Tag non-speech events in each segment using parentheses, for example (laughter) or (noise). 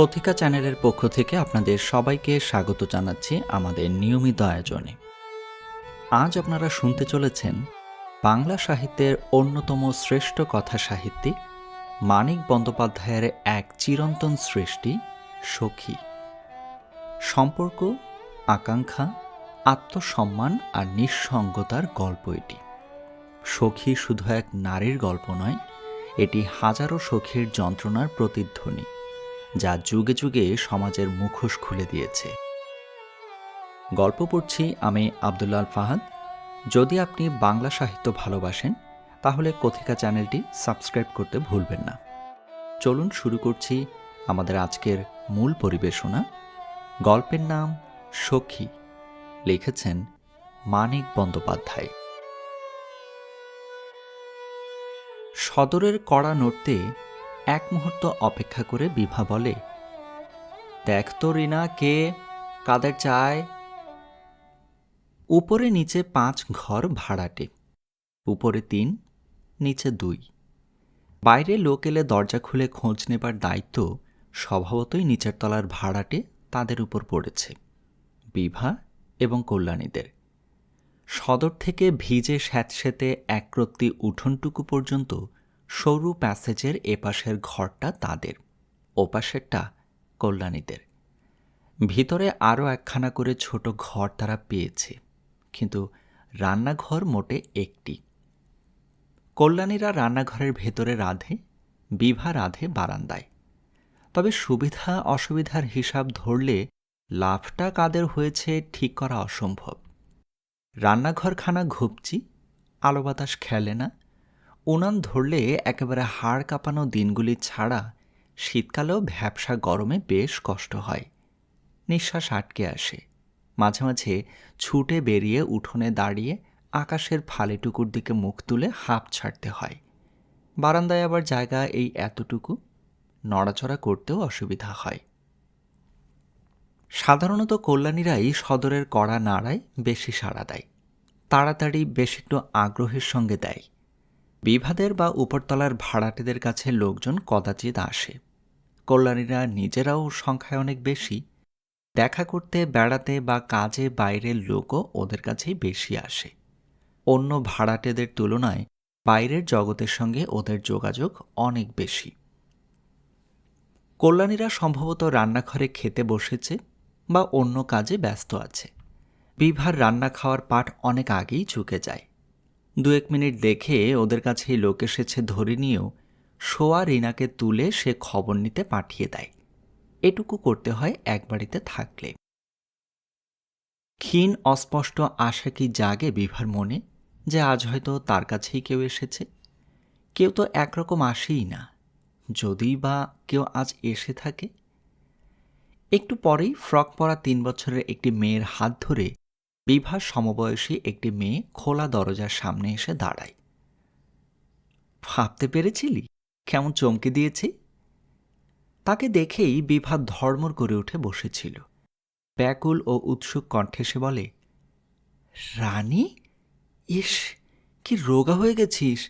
কথিকা চ্যানেলের পক্ষ থেকে আপনাদের সবাইকে স্বাগত জানাচ্ছি আমাদের নিয়মিত আয়োজনে। আজ আপনারা শুনতে চলেছেন বাংলা সাহিত্যের অন্যতম শ্রেষ্ঠ কথা সাহিত্যিক মানিক বন্দ্যোপাধ্যায়ের এক চিরন্তন সৃষ্টি, সখী। সম্পর্ক, আকাঙ্ক্ষা, আত্মসম্মান আর নিঃসঙ্গতার গল্প এটি। সখী শুধু এক নারীর গল্প নয়, এটি হাজারো সখীর যন্ত্রণার প্রতিধ্বনি। যা যুগে যুগে সমাজের মুখোশ খুলে দিয়েছে। গল্প পড়ছি আমি আবদুল্লাল ফাহাদ। যদি আপনি বাংলা সাহিত্য ভালোবাসেন, তাহলে কথিকা চ্যানেলটি সাবস্ক্রাইব করতে ভুলবেন না। চলুন শুরু করছি আমাদের আজকের মূল পরিবেশনা। গল্পের নাম সখী। লিখেছেন মানিক বন্দ্যোপাধ্যায়। সদরের কড়া নড়তে এক মুহূর্ত অপেক্ষা করে বিভা বলে, দেখ তো রিনা, কে? কাদের চায়? উপরে নিচে পাঁচ ঘর ভাড়াটে, উপরে তিন, নিচে দুই। বাইরে লোক এলে দরজা খুলে খোঁজ নেবার দায়িত্ব স্বভাবতই নিচের তলার ভাড়াটে তাদের উপর পড়েছে, বিভা এবং কল্যাণীদের। সদর থেকে ভিজে স্যাঁতস্যাঁতে একরত্তি উঠোনটুকু পর্যন্ত সরু প্যাসেজের এপাশের ঘরটা তাদের, ওপাশেরটা কল্যাণীদের। ভিতরে আরও একখানা করে ছোট ঘর তারা পেয়েছে, কিন্তু রান্নাঘর মোটে একটি। কল্যাণীরা রান্নাঘরের ভেতরে রাধে, বিভা রাধে বারান্দায়। তবে সুবিধা অসুবিধার হিসাব ধরলে লাভটা কাদের হয়েছে ঠিক করা অসম্ভব। রান্নাঘরখানা ঘুপচি, আলো বাতাস খেলে না উনান ধরলে একেবারে হাড় কাঁপানো দিনগুলি ছাড়া শীতকালেও ভ্যাবসা গরমে বেশ কষ্ট হয়। নিঃশ্বাস আটকে আসে। মাঝে মাঝে ছুটে বেরিয়ে উঠোনে দাঁড়িয়ে আকাশের ফালেটুকুর দিকে মুখ তুলে হাঁপ ছাড়তে হয়। বারান্দায় আবার জায়গা এই এতটুকু? নড়াচড়া করতেও অসুবিধা হয়। সাধারণত কল্যাণীরাই সদরের কড়া নাড়ায় বেশি সাড়া দেয়। তাড়াতাড়ি বেশ একটু আগ্রহের সঙ্গে দেয়। বিভাদের বা উপরতলার ভাড়াটেদের কাছে লোকজন কদাচিৎ আসে। কল্যাণীরা নিজেরাও সংখ্যায় অনেক বেশি। দেখা করতে, বেড়াতে বা কাজে বাইরের লোকও ওদের কাছেই বেশি আসে। অন্য ভাড়াটেদের তুলনায় বাইরের জগতের সঙ্গে ওদের যোগাযোগ অনেক বেশি। কল্যাণীরা সম্ভবত রান্নাঘরে খেতে বসেছে বা অন্য কাজে ব্যস্ত আছে। বিভার রান্না খাওয়ার পাঠ অনেক আগেই চুকে যায়। দু এক মিনিট দেখে ওদের কাছে লোক এসেছে ধরে নিয়েও শোয়া রিনাকে তুলে সে খবর নিতে পাঠিয়ে দেয়। এটুকু করতে হয় এক বাড়িতে থাকলে। ক্ষীণ, অস্পষ্ট আশা কি জাগে বিভার মনে যে আজ হয়তো তার কাছেই কেউ এসেছে? কেউ তো একরকম আসেই না। যদি বা কেউ আজ এসে থাকে। একটু পরেই ফ্রক পরা তিন বছরের একটি মেয়ের হাত ধরে বিভার সমবয়সী একটি মেয়ে খোলা দরজার সামনে এসে দাঁড়ায়। ভাবতে পেরেছিলি? কেমন চমকে দিয়েছি? তাকে দেখেই বিভা ধর্মর করে উঠে বসেছিল। ব্যাকুল ও উৎসুক কণ্ঠে সে বলে, রানী? ইস, কি রোগা হয়ে গেছিস।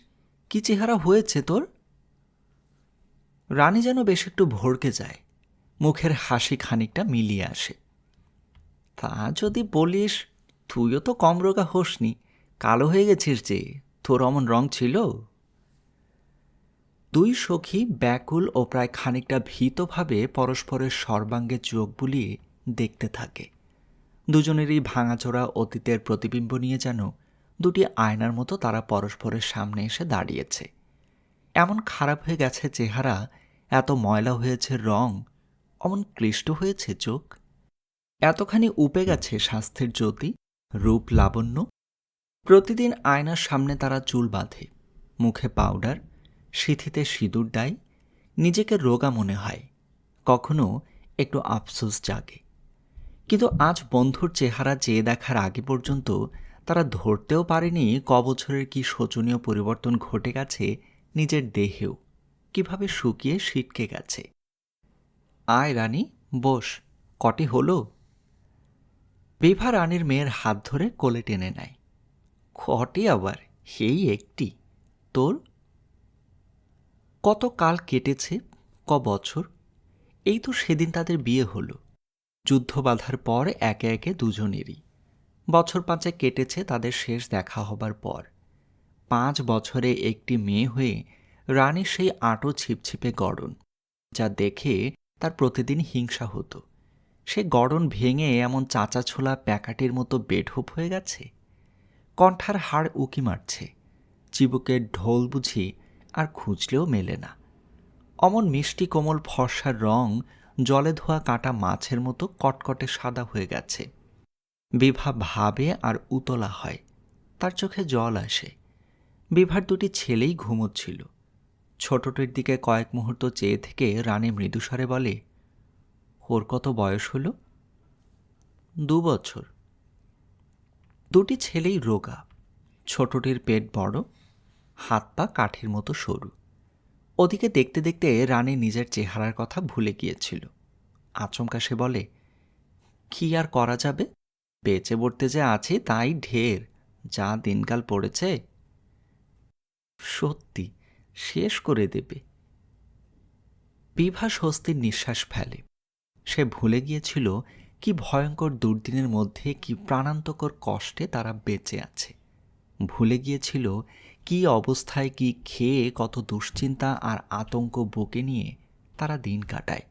কি চেহারা হয়েছে তোর? রানী যেন বেশ একটু ভড়কে যায়। মুখের হাসি খানিকটা মিলিয়ে আসে। তা যদি বলিস তুইও তো কম রোগা হোসনি, কালো হয়ে গেছিস যে, তোর অমন রং ছিল? দুই সখী ব্যাকুল ও প্রায় খানিকটা ভীতভাবে পরস্পরের সর্বাঙ্গে চোখ বুলিয়ে দেখতে থাকে। দুজনেরই ভাঙাচোরা অতীতের প্রতিবিম্ব নিয়ে যেন দুটি আয়নার মতো তারা পরস্পরের সামনে এসে দাঁড়িয়েছে। এমন খারাপ হয়ে গেছে চেহারা, এত ময়লা হয়েছে রং, অমন ক্লিষ্ট হয়েছে চোখ। এতখানি উপে গেছে স্বাস্থ্যের জ্যোতি রূপ লাবণ্য। প্রতিদিন আয়নার সামনে তারা চুল বাঁধে, মুখে পাউডার, সিথিতে সিঁদুর দেয়, নিজেকে রোগা মনে হয়, কখনো একটু আফসোস জাগে। কিন্তু আজ বন্ধুর চেহারা চেয়ে দেখার আগে পর্যন্ত তারা ধরতেও পারেনি কবছরের কি শোচনীয় পরিবর্তন ঘটে গেছে নিজের দেহেও, কীভাবে শুকিয়ে ছিটকে গেছে। আয় রানী, বস, কটি হলো? বিভা রানীর মেয়ের হাত ধরে কোলে টেনে নেয়। কটি আবার, সেই একটি। তোর? কত কাল কেটেছে, ক বছর? এই তো সেদিন তাদের বিয়ে হলো। যুদ্ধ বাঁধার পর একে একে দুজনেরই। বছর পাঁচে কেটেছে তাদের শেষ দেখা হবার পর। পাঁচ বছরে একটি মেয়ে হয়ে রানীর সেই আটো ছিপছিপে গড়ন, যা দেখে তার প্রতিদিন হিংসা হতো। সে গড়ন ভেঙে এমন চাঁচা ছোলা প্যাকাটির মতো বেঢপ হয়ে গেছে। কণ্ঠার হাড় উকি মারছে। চিবুকের ঢোল বুঝি আর খুঁজলেও মেলে না। অমন মিষ্টি কোমল ফর্সার রং জলে ধোয়া কাটা মাছের মতো কটকটে সাদা হয়ে গেছে। বিভা ভাবে আর উতলা হয়। তার চোখে জল আসে। বিভার দুটি ছেলেই ঘুমোচ্ছিল। ছোটটির দিকে কয়েক মুহূর্ত চেয়ে থেকে রানী মৃদুস্বরে বলে ওর কত বয়স হলো? দু বছর। দুটি ছেলেই রোগা। ছোটটির পেট বড়, হাত পা কাঠের মতো সরু। ওদিকে দেখতে দেখতে রানী নিজের চেহারার কথা ভুলে গিয়েছিল। আচমকা সে বলে, কি আর করা যাবে? বেঁচে পড়তে যে আছে তাই ঢের। যা দিনকাল পড়েছে, সত্যি শেষ করে দেবে। বিভা স্বস্তির নিঃশ্বাস ফেলে। সে ভুলে গিয়েছিল কি ভয়ঙ্কর দুর্দিনের মধ্যে কি প্রাণান্তকর কষ্টে তারা বেঁচে আছে। ভুলে গিয়েছিল কি অবস্থায় কি খেয়ে কত দুশ্চিন্তা আর আতঙ্ক বুকে নিয়ে তারা দিন কাটায়।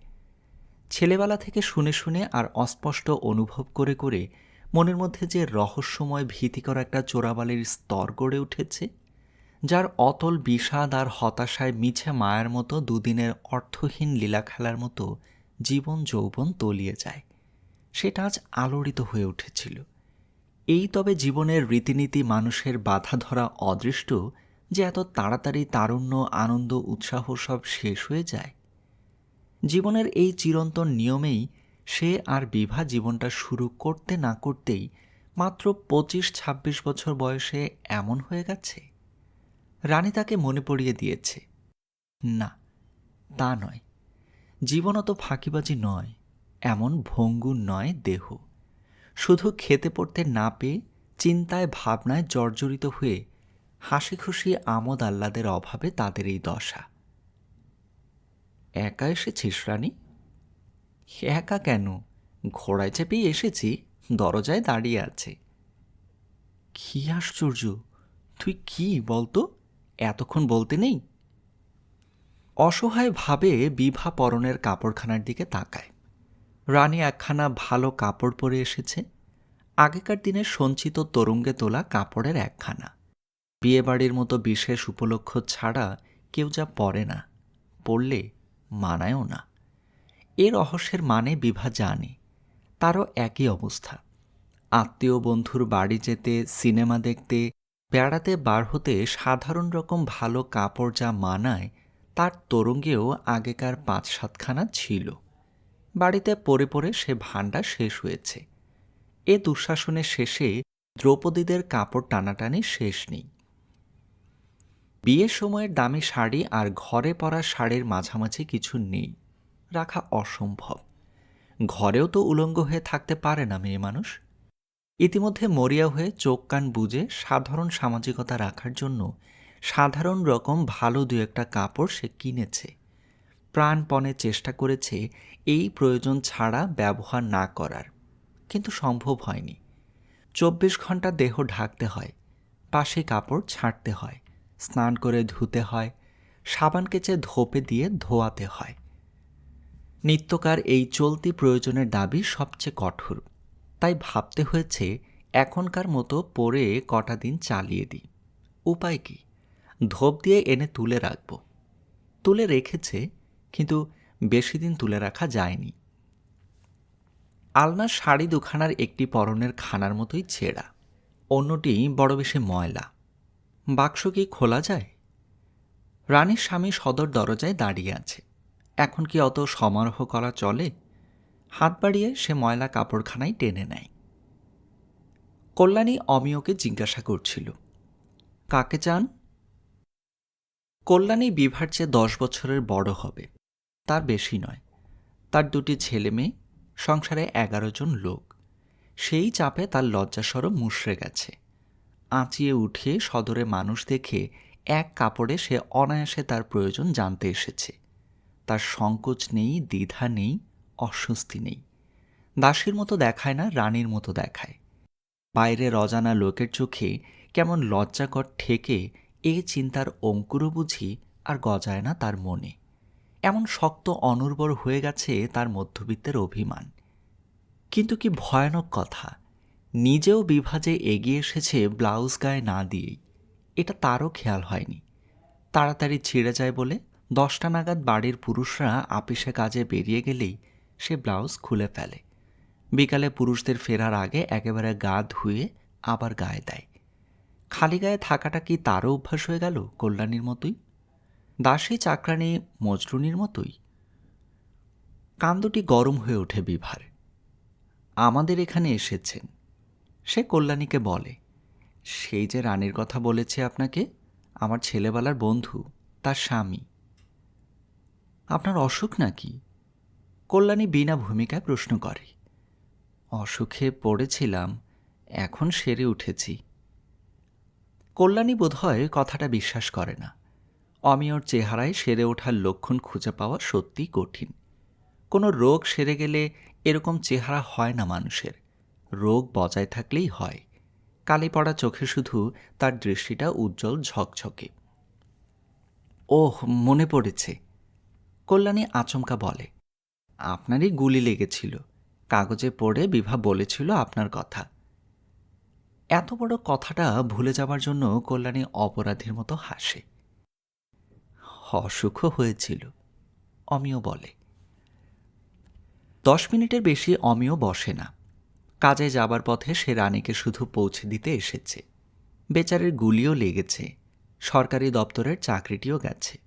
ছেলেবেলা থেকে শুনে শুনে আর অস্পষ্ট অনুভব করে করে মনের মধ্যে যে রহস্যময় ভীতিকর একটা চোরাবালির স্তর গড়ে উঠেছে, যার অতল বিষাদ আর হতাশায় মিছে মায়ের মতো দুদিনের অর্থহীন লীলা খেলার মতো জীবন যৌবন তলিয়ে যায়। সেটা আজ আলোড়িত হয়ে উঠেছিল। এই তবে জীবনের রীতিনীতি মানুষের বাধা ধরা অদৃষ্ট যে এত তাড়াতাড়ি তারুণ্য, আনন্দ, উৎসাহ সব শেষ হয়ে যায়। জীবনের এই চিরন্তন নিয়মেই সে আর বিভা জীবনটা শুরু করতে না করতেই মাত্র পঁচিশ ছাব্বিশ বছর বয়সে এমন হয়ে গেছে? রানী তাকে মনে পড়িয়ে দিয়েছে, না, তা নয়। জীবন অত ফাঁকিবাজি নয়, এমন ভঙ্গুর নয় দেহ। শুধু খেতে পড়তে না পেয়ে চিন্তায়, ভাবনায় জর্জরিত হয়ে হাসি খুশি আমোদ আহ্লাদের অভাবে তাদের এই দশা। একা এসেছিস, রানী? একা কেন? ঘোড়ায় চেপেই এসেছি, দরজায় দাঁড়িয়ে আছে। কি আশ্চর্য! তুই কি বলতো? এতক্ষণ বলতে নেই? অসহায়ভাবে বিভা পরনের কাপড়খানার দিকে তাকায়। রানী একখানা ভালো কাপড় পরে এসেছে। আগেকার দিনে সঞ্চিত তরুঙ্গে তোলা কাপড়ের একখানা। বিয়েবাড়ির মতো বিশেষ উপলক্ষ ছাড়া কেউ যা পরে না পড়লে মানায়ও না। এ রহস্যের মানে বিভা জানে, তারও একই অবস্থা। আত্মীয় বন্ধুর বাড়ি যেতে, সিনেমা দেখতে, বেড়াতে বার হতে সাধারণ রকম ভালো কাপড় যা মানায় তার তরঙ্গেও আগেকার পাঁচ সাতখানা ছিল। বাড়িতে পড়ে পড়ে সে ভাণ্ডার শেষ হয়েছে। এ দুঃশাসনের শেষে দ্রৌপদীদের কাপড় টানাটানি শেষ নেই। বিয়ের সময়ের দামি শাড়ি আর ঘরে পরা শাড়ির মাঝামাঝি কিছু নেই। রাখা অসম্ভব। ঘরেও তো উলঙ্গ হয়ে থাকতে পারে না মেয়ে মানুষ। ইতিমধ্যে মরিয়া হয়ে চোখ কান বুঝে সাধারণ সামাজিকতা রাখার জন্য সাধারণ রকম ভালো দু একটা কাপড় সে কিনেছে। প্রাণপণে চেষ্টা করেছে এই প্রয়োজন ছাড়া ব্যবহার না করার। কিন্তু সম্ভব হয়নি। চব্বিশ ঘণ্টা দেহ ঢাকতে হয়, পাশে কাপড় ছাড়তে হয়, স্নান করে ধুতে হয়, সাবান কেচে ধোপে দিয়ে ধোয়াতে হয়। নিত্যকার এই চলতি প্রয়োজনের দাবি সবচেয়ে কঠোর। তাই ভাবতে হয়েছে, এখনকার মতো পরে কটা দিন চালিয়ে দিই। উপায় কি? ধোপ দিয়ে এনে তুলে রাখব। তুলে রেখেছে, কিন্তু বেশি দিন তুলে রাখা যায়নি। আলনার শাড়ি দুখানার একটি পরনের খানার মতোই ছেঁড়া, অন্যটি বড় বেশি ময়লা। বাক্স কি খোলা যায়? রানীর স্বামী সদর দরজায় দাঁড়িয়ে আছে। এখন কি অত সমারোহ করা চলে? হাত বাড়িয়ে সে ময়লা কাপড়খানায় টেনে নেয়। কল্যাণী অমিয়কে জিজ্ঞাসা করছিল, কাকে চান? কল্যাণী বিভার চেয়ে দশ বছরের বড় হবে, তার বেশি নয়। তার দুটি ছেলে মেয়ে, সংসারে এগারো জন লোক। সেই চাপে তার লজ্জাসরম মুশড়ে গেছে। আঁচিয়ে উঠে সদরে মানুষ দেখে এক কাপড়ে সে অনায়াসে তার প্রয়োজন জানতে এসেছে। তার সংকোচ নেই, দ্বিধা নেই, অস্বস্তি নেই। দাসীর মতো দেখায় না, রানীর মতো দেখায়। বাইরের অজানা লোকের চোখে কেমন লজ্জাকর ঠেকে এ চিন্তার অঙ্কুরও বুঝি আর গজায় না তার মনে। এমন শক্ত অনুর্বর হয়ে গেছে তার মধ্যবিত্তের অভিমান। কিন্তু কি ভয়ানক কথা, নিজেও বিভাজে এগিয়ে এসেছে ব্লাউজ গায়ে না দিয়েই। এটা তারও খেয়াল হয়নি। তাড়াতাড়ি ছিঁড়ে যায় বলে দশটা নাগাদ বাড়ির পুরুষরা আপিসে কাজে বেরিয়ে গেলেই সে ব্লাউজ খুলে ফেলে। বিকালে পুরুষদের ফেরার আগে একেবারে গা ধুয়ে আবার গায়ে দেয়। খালি গায়ে থাকাটা কি তারও অভ্যাস হয়ে গেল কল্যাণীর মতোই? দাসী চাকরানি মজরুনির মতোই? কান্দটি গরম হয়ে ওঠে বিভার। আমাদের এখানে এসেছেন। সে কল্যাণীকে বলে, সেই যে রানীর কথা বলেছে আপনাকে, আমার ছেলেবেলার বন্ধু, তার স্বামী। আপনার অসুখ নাকি? কল্যাণী বিনা ভূমিকায় প্রশ্ন করে, অসুখে পড়েছিলাম, এখন সেরে উঠেছি। কল্যাণী বোধহয় কথাটা বিশ্বাস করে না। অমিয়র চেহারায় সেরে ওঠার লক্ষণ খুঁজে পাওয়া সত্যি কঠিন। কোনো রোগ সেরে গেলে এরকম চেহারা হয় না মানুষের। রোগ বজায় থাকলেই হয়। কালি পড়া চোখে শুধু তার দৃষ্টিটা উজ্জ্বল ঝকঝকে। ওহ, মনে পড়েছে। কল্যাণী আচমকা বলে, আপনারই গুলি লেগেছিল। কাগজে পড়ে বিভা বলেছিল আপনার কথা। এত বড় কথাটা ভুলে যাবার জন্য কল্যাণী অপরাধীর মতো হাসে। অসুখও হয়েছিল অমিয় বলে। দশ মিনিটের বেশি অমিয় বসে না। কাজে যাবার পথে সে রানীকে শুধু পৌঁছে দিতে এসেছে। বেচারের গুলিও লেগেছে, সরকারি দপ্তরের চাকরিটিও গেছে।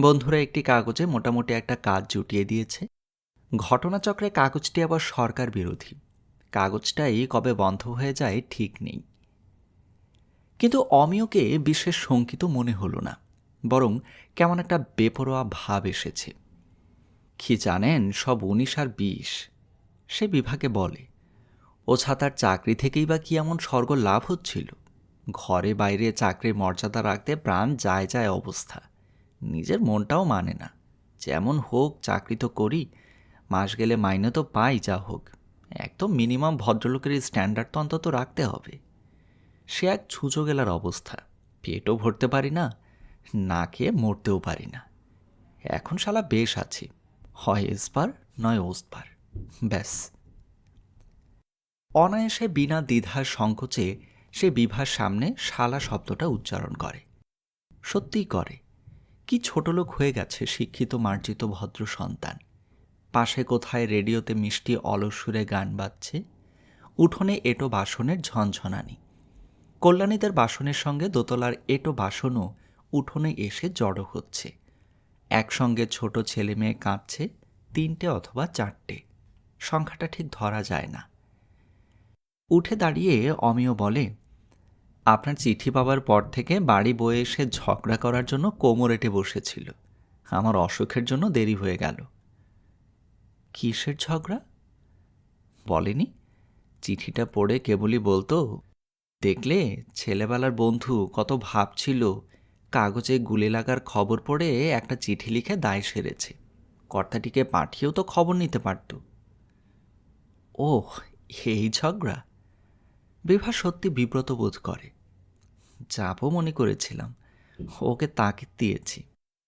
বন্ধুরা, একটি কাগজে মোটামুটি একটা কাজ জুটিয়ে দিয়েছে। ঘটনাচক্রে কাগজটি আবার সরকার বিরোধী। কাগজটাই কবে বন্ধ হয়ে যায় ঠিক নেই। কিন্তু অমিয়কে বিশেষ শঙ্কিত মনে হলো না, বরং কেমন একটা বেপরোয়া ভাব এসেছে। কি জানেন, সব উনিশ আর বিশ, সে বিভাগে বলে ও ছাতার চাকরি থেকেই বা কি এমন স্বর্গ লাভ হচ্ছিল? ঘরে বাইরে চাকরির মর্যাদা রাখতে প্রাণ যায় যায় অবস্থা, নিজের মনটাও মানে না, যেমন হোক চাকরি তো করি, মাস গেলে মাইনে তো পাই যা হোক। একদম মিনিমাম ভদ্রলোকের স্ট্যান্ডার্ড তো অন্তত রাখতে হবে। সে এক ছুঁচো গেলার অবস্থা। পেটও ভরতে পারি না না খেয়ে মরতেও পারি না। এখন শালা বেশ আছি, হয় এসপার নয় ওসপার ব্যাস। অনায়াসে বিনা দ্বিধার সংকোচে সে বিভার সামনে শালা শব্দটা উচ্চারণ করে। সত্যিই করে, কি ছোটলোক হয়ে গেছে শিক্ষিত মার্জিত ভদ্র সন্তান। পাশে কোথায় রেডিওতে মিষ্টি অলস সুরে গান বাজছে, উঠোনে এটো বাসনের ঝনঝনানি। কল্যাণীদের বাসনের সঙ্গে দোতলার এটো বাসনও উঠোনে এসে জড়ো হচ্ছে। একসঙ্গে ছোট ছেলে মেয়ে কাঁদছে তিনটে অথবা চারটে। সংখ্যাটা ঠিক ধরা যায় না। উঠে দাঁড়িয়ে অমিয় বলে, আপনার চিঠি পাবার পর থেকে বাড়ি বয়ে এসে ঝগড়া করার জন্য কোমরেটে বসেছিল। আমার অসুখের জন্য দেরি হয়ে গেল। কিসের ঝগড়া? বলেনি। চিঠিটা পড়ে কেবলই বলতো, দেখলে ছেলেবেলার বন্ধু কত ভাবছিল, কাগজে গুলি লাগার খবর পড়ে একটা চিঠি লিখে দায় সেরেছে। কর্তাটিকে পাঠিয়েও তো খবর নিতে পারত। ওহ, এই ঝগড়া? বিভা সত্যি বিব্রত বোধ করে। যাব মনে করেছিলাম, ওকে তাকিদ দিয়েছি।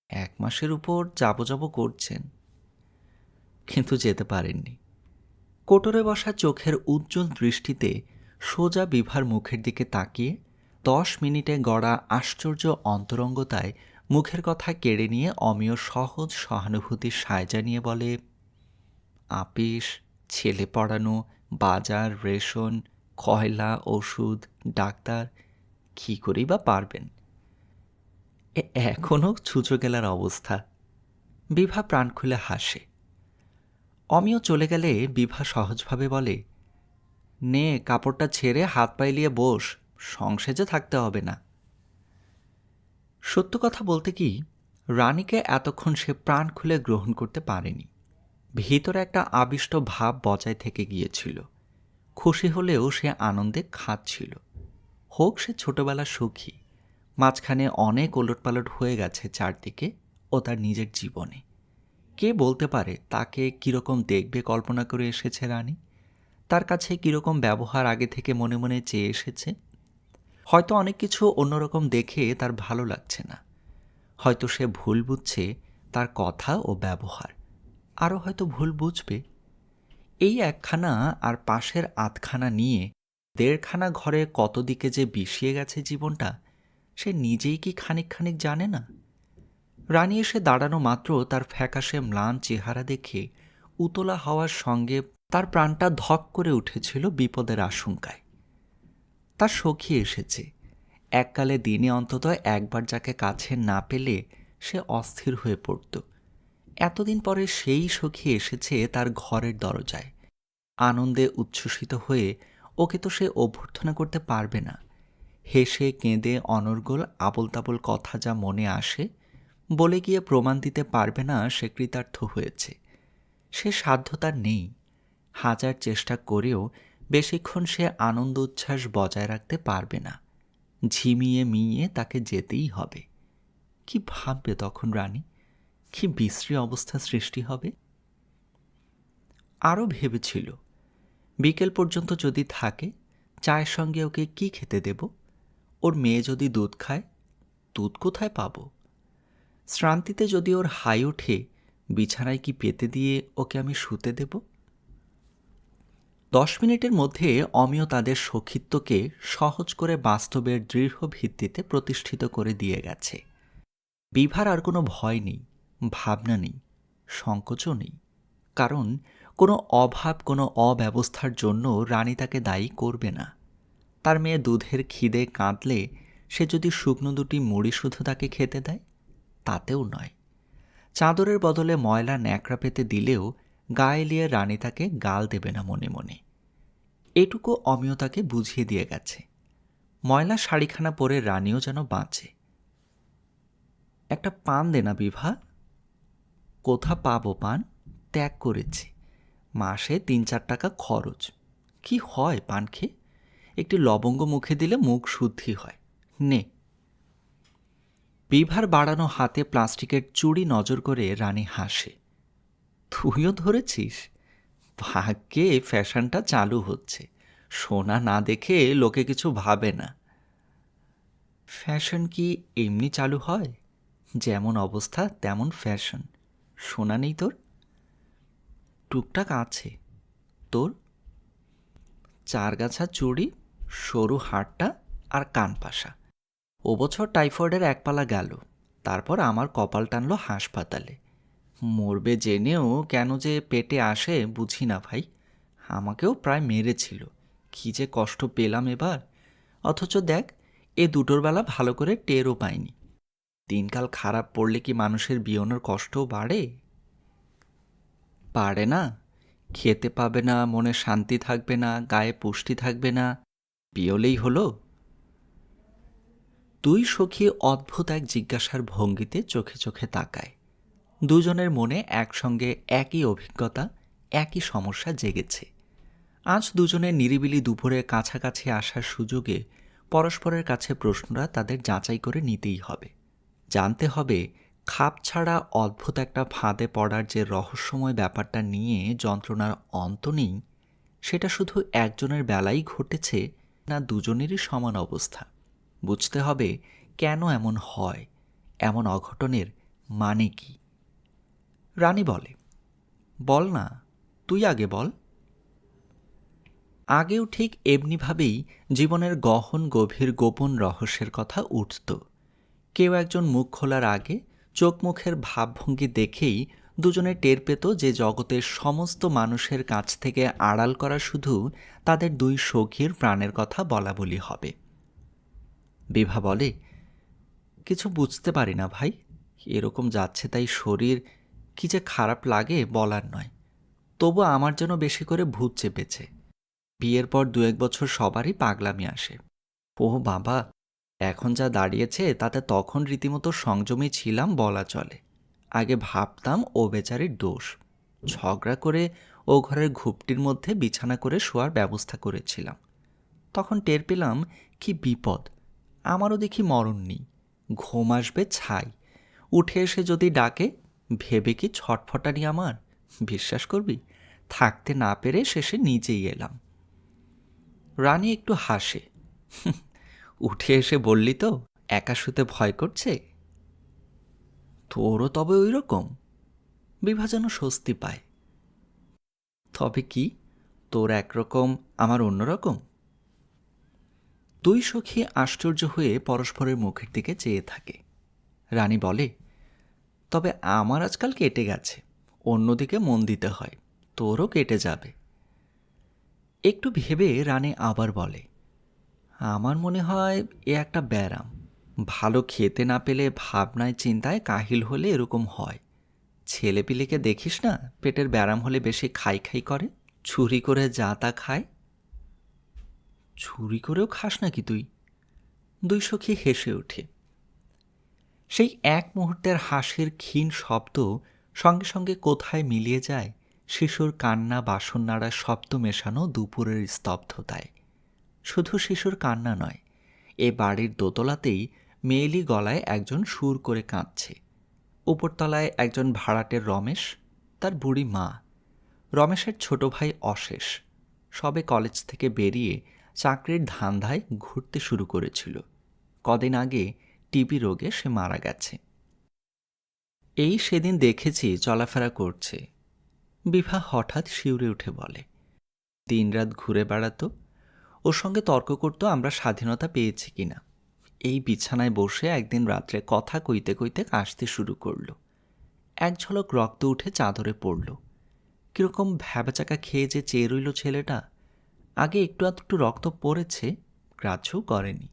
এক মাসের উপর যাব যাব করছেন। কিন্তু যেতে পারেননি। কোটরে বসা চোখের উজ্জ্বল দৃষ্টিতে সোজা বিভার মুখের দিকে তাকিয়ে দশ মিনিটে গড়া আশ্চর্য অন্তরঙ্গতায় মুখের কথা কেড়ে নিয়ে অমিয় সহজ সহানুভূতির সায়জা নিয়ে বলে, আপিস, ছেলে পড়ানো, বাজার, রেশন, কয়লা, ওষুধ, ডাক্তার, কী করেই বা পারবেন? এখনও ছুঁচো গেলার অবস্থা। বিভা প্রাণ খুলে হাসে। অমিয় চলে গেলে বিভা সহজভাবে বলে, নে, কাপড়টা ছেড়ে হাত পাইলিয়ে বস, সংসেজে থাকতে হবে না। সত্য কথা বলতে কি, রানীকে এতক্ষণ সে প্রাণ খুলে গ্রহণ করতে পারেনি। ভিতরে একটা আবিষ্ট ভাব বজায় থেকে গিয়েছিল। খুশি হলেও সে আনন্দে খাচ্ছিল। হোক সে ছোটবেলা সুখী, মাঝখানে অনেক ওলটপালট হয়ে গেছে চারদিকে ও তার নিজের জীবনে। কে বলতে পারে তাকে কীরকম দেখবে কল্পনা করে এসেছে রানী? তার কাছে কীরকম ব্যবহার আগে থেকে মনে মনে চেয়ে এসেছে? হয়তো অনেক কিছু অন্যরকম দেখে তার ভালো লাগছে না। হয়তো সে ভুল বুঝছে তার কথা ও ব্যবহার। আরও হয়তো ভুল বুঝবে। এই একখানা আর পাশের আধখানা নিয়ে দেড়খানা ঘরে কত দিকে যে বিষিয়ে গেছে জীবনটা, সে নিজেই কি খানিক খানিক জানে না? রানী এসে দাঁড়ানো মাত্র তার ফ্যাকাশে ম্লান চেহারা দেখে উতলা হওয়ার সঙ্গে তার প্রাণটা ধক করে উঠেছিল বিপদের আশঙ্কায়। তার সখী এসেছে। এককালে দিনে অন্তত একবার যাকে কাছে না পেলে সে অস্থির হয়ে পড়ত। এতদিন পরে সেই সখী এসেছে তার ঘরের দরজায়। আনন্দে উচ্ছ্বসিত হয়ে ওকে তো সে অভ্যর্থনা করতে পারবে না। হেসে কেঁদে অনর্গল আবল তাবল কথা যা মনে আসে বলে গিয়ে প্রমাণ দিতে পারবে না সে কৃতার্থ হয়েছে। সে সাধ্য তার নেই। হাজার চেষ্টা করেও বেশিক্ষণ সে আনন্দ উচ্ছ্বাস বজায় রাখতে পারবে না। ঝিমিয়ে মিয়ে তাকে যেতেই হবে। কি ভাববে তখন রানী? কি বিশ্রী অবস্থা সৃষ্টি হবে? আরও ভেবেছিল, বিকেল পর্যন্ত যদি থাকে, চায়ের সঙ্গে ওকে কি খেতে দেব? ওর মেয়ে যদি দুধ খায়, দুধ কোথায় পাবো? শ্রান্তিতে যদি ওর হাই ওঠে, বিছানায় কি পেতে দিয়ে ওকে আমি শুতে দেব? দশ মিনিটের মধ্যে অমিয় তাদের সখিত্বকে সহজ করে বাস্তবের দৃঢ় ভিত্তিতে প্রতিষ্ঠিত করে দিয়ে গেছে। বিভার আর কোনো ভয় নেই, ভাবনা নেই, সংকোচও নেই। কারণ কোনো অভাব, কোনো অব্যবস্থার জন্য রানী তাকে দায়ী করবে না। তার মেয়ে দুধের খিদে কাঁদলে সে যদি শুকনো দুটি মুড়ি শুধু তাকে খেতে দেয়? তাতেও নয়। চাদরের বদলে ময়লা ন্যাকড়া পেতে দিলেও গায়ে লিয়ে রানী তাকে গাল দেবে না মনে মনে। এটুকু অমিয়তাকে বুঝিয়ে দিয়ে গেছে। ময়লা শাড়িখানা পরে রানীও যেন বাঁচে। একটা পান দে না বিভা। কোথা পাবো পান? ত্যাগ করেছি। মাসে তিন চার টাকা খরচ। কি হয় পান খেয়ে? একটি লবঙ্গ মুখে দিলে মুখ শুদ্ধি হয়। নে। বিভার বাড়ানো হাতে প্লাস্টিকের চুড়ি নজর করে রানী হাসে। তুইও ধরেছিস? ভাগ্যে ফ্যাশনটা চালু হচ্ছে। সোনা না দেখে লোকে কিছু ভাবে না। ফ্যাশন কি এমনি চালু হয়? যেমন অবস্থা, তেমন ফ্যাশন। সোনা নেই তোর? টুকটাক আছে। তোর? চারগাছা চুড়ি, সরু হাড়টা আর কান পাশা। ও বছর টাইফয়েডের একপালা গেল। তারপর আমার কপাল টানলো হাসপাতালে। মরবে জেনেও কেন যে পেটে আসে বুঝি না ভাই। আমাকেও প্রায় মেরেছিল। কী যে কষ্ট পেলাম এবার। অথচ দেখ, এ দুটোর বেলা ভালো করে টেরও পাইনি। দিনকাল খারাপ পড়লে কি মানুষের বিয়নের কষ্টও বাড়ে? পারে না। খেতে পাবে না, মনে শান্তি থাকবে না, গায়ে পুষ্টি থাকবে না। বিয়লেই হলো। দুই সখী অদ্ভুত এক জিজ্ঞাসার ভঙ্গিতে চোখে চোখে তাকায়। দুজনের মনে একসঙ্গে একই অভিজ্ঞতা, একই সমস্যা জেগেছে। আজ দুজনের নিরিবিলি দুপুরে কাছাকাছি আসার সুযোগে পরস্পরের কাছে প্রশ্নরা তাদের যাচাই করে নিতেই হবে। জানতে হবে, খাপ ছাড়া অদ্ভুত একটা ফাঁদে পড়ার যে রহস্যময় ব্যাপারটা নিয়ে যন্ত্রণার অন্ত নেই, সেটা শুধু একজনের বেলাই ঘটেছে না দুজনেরই সমান অবস্থা। বুঝতে হবে কেন এমন হয়, এমন অঘটনের মানে কি। রানী বলে, বল না, তুই আগে বল। আগেও ঠিক এমনিভাবেই জীবনের গহন গভীর গোপন রহস্যের কথা উঠত। কেউ একজন মুখ খোলার আগে চোখ মুখের ভাবভঙ্গি দেখেই দুজনে টের পেত যে জগতের সমস্ত মানুষের কাছ থেকে আড়াল করা শুধু তাদের দুই সখীর প্রাণের কথা বলা বলি হবে। বিভা বলে, কিছু বুঝতে পারি না ভাই, এরকম যাচ্ছে তাই শরীর কি যে খারাপ লাগে বলার নয়। তবু আমার জন্য বেশি করে ভূত চেপেছে। বিয়ের পর দু এক বছর সবারই পাগলামি আসে। ও বাবা, এখন যা দাঁড়িয়েছে তাতে তখন রীতিমতো সংযমী ছিলাম বলা চলে। আগে ভাবতাম ও বেচারির দোষ। ঝগড়া করে ও ঘরের ঘুপটির মধ্যে বিছানা করে শোয়ার ব্যবস্থা করেছিলাম। তখন টের পেলাম কি বিপদ। আমারও দেখি মরণ নেই, ঘুম আসবে ছাই। উঠে এসে যদি ডাকে, ভেবে কি ছটফটানি আমার? বিশ্বাস করবি? থাকতে না পেরে শেষে নিজেই এলাম। রানী একটু হাসে। (laughs) উঠে এসে বললি তো, একা শুতে ভয় করছে? তোরও তবে ওই রকম। বিভা যেন স্বস্তি পায়। তবে কি? তোর একরকম, আমার অন্যরকম? দুই সখী আশ্চর্য হয়ে পরস্পরের মুখের দিকে চেয়ে থাকে। রানী বলে, তবে আমার আজকাল কেটে গেছে। অন্যদিকে মন দিতে হয়। তোরও কেটে যাবে। একটু ভেবে রানী আবার বলে, আমার মনে হয় এ একটা ব্যারাম। ভালো খেতে না পেলে ভাবনায় চিন্তায় কাহিল হলে এরকম হয়। ছেলেপিলেকে দেখিস না, পেটের ব্যারাম হলে বেশি খাই খাই করে, ছুরি করে যা তা খায়। চুরি করেও খাস নাকি তুই? দুই সখী হেসে ওঠে। সেই এক মুহূর্তের হাসির ক্ষীণ শব্দ সঙ্গে সঙ্গে কোথায় মিলিয়ে যায় শিশুর কান্না বাসন নাড়ার শব্দ মেশানো দুপুরের স্তব্ধতায়। শুধু শিশুর কান্না নয়, এ বাড়ির দোতলাতেই মেয়েলি গলায় একজন সুর করে কাঁদছে। উপরতলায় একজন ভাড়াটের রমেশ, তার বুড়ি মা। রমেশের ছোট ভাই অশেষ। সবে কলেজ থেকে বেরিয়ে চাকরির ধান্ধায় ঘুরতে শুরু করেছিল। কদিন আগে টিবি রোগে সে মারা গেছে। এই সেদিন দেখেছি চলাফেরা করছে। বিভা হঠাৎ শিউরে উঠে বলে দিনরাত ঘুরে বেড়াতো, ওর সঙ্গে তর্ক করতো, আমরা স্বাধীনতা পেয়েছি কিনা। এই বিছানায় বসে একদিন রাত্রে কথা কইতে কইতে কাশতে শুরু করল। এক ঝলক রক্ত উঠে চাদরে পড়ল। কীরকম ভ্যাবাচাকা খেয়ে যে চেয়ে রইল ছেলেটা আগে একটু আধটু রক্ত পড়েছে, গ্রাহ্য করেনি।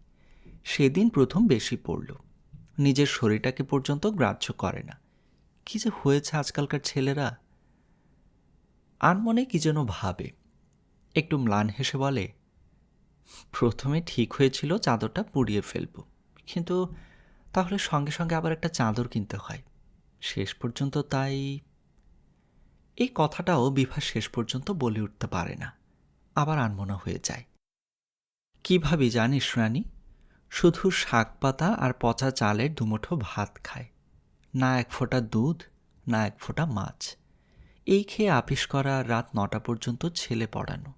সেদিন প্রথম বেশি পড়ল। নিজের শরীরটাকে পর্যন্ত গ্রাহ্য করে না। কি যে হয়েছে আজকালকার ছেলেরা? আনমনে কি যেন ভাবে। একটু ম্লান হেসে বলে, প্রথমে ঠিক হয়েছিল চাদরটা পুড়িয়ে ফেলব। কিন্তু তাহলে সঙ্গে সঙ্গে আবার একটা চাদর কিনতে হয়। শেষ পর্যন্ত তাই এই কথাটাও বিভা শেষ পর্যন্ত বলে উঠতে পারে না। আবার আনমনা হয়ে যায়। কীভাবে জানিস রানী? শুধু শাক পাতা আর পচা চালের দুমুঠো ভাত খায়। না এক ফোঁটা দুধ, না এক ফোঁটা মাছ। এই খেয়ে আপিস করা রাত নটা পর্যন্ত ছেলে পড়ানো।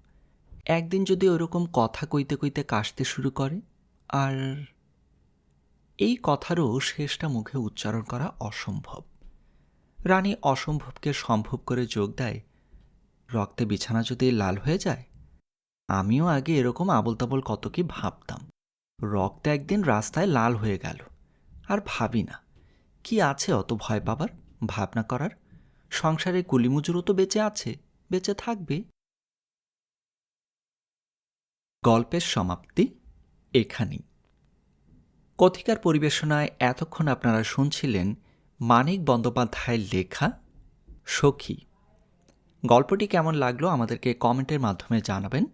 একদিন যদি ওরকম কথা কইতে কইতে কাশতে শুরু করে, আর এই কথারও শেষটা মুখে উচ্চারণ করা অসম্ভব। রানী অসম্ভবকে সম্ভব করে যোগ দেয়, রক্তে বিছানা যদি লাল হয়ে যায় আমিও আগে এরকম আবল তাবল কত কি ভাবতাম। রক্ত একদিন রাস্তায় লাল হয়ে গেল। আর ভাবি না। কি আছে অত ভয় পাবার? ভাবনা করার? সংসারে কুলিমুজুরও তো বেঁচে আছে, বেঁচে থাকবে। গল্পের সমাপ্তি এখানেই। কথিকার পরিবেশনায় এতক্ষণ আপনারা শুনছিলেন মানিক বন্দ্যোপাধ্যায়ের লেখা সখী। গল্পটি কেমন লাগল আমাদেরকে কমেন্টের মাধ্যমে জানাবেন।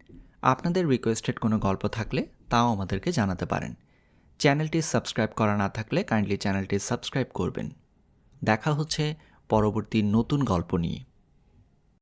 আপনাদের রিকোয়েস্টেড কোনো গল্প থাকলে তাও আমাদেরকে জানাতে পারেন। চ্যানেলটি সাবস্ক্রাইব করা না থাকলে কাইন্ডলি চ্যানেলটি সাবস্ক্রাইব করবেন। দেখা হচ্ছে পরবর্তী নতুন গল্প নিয়ে।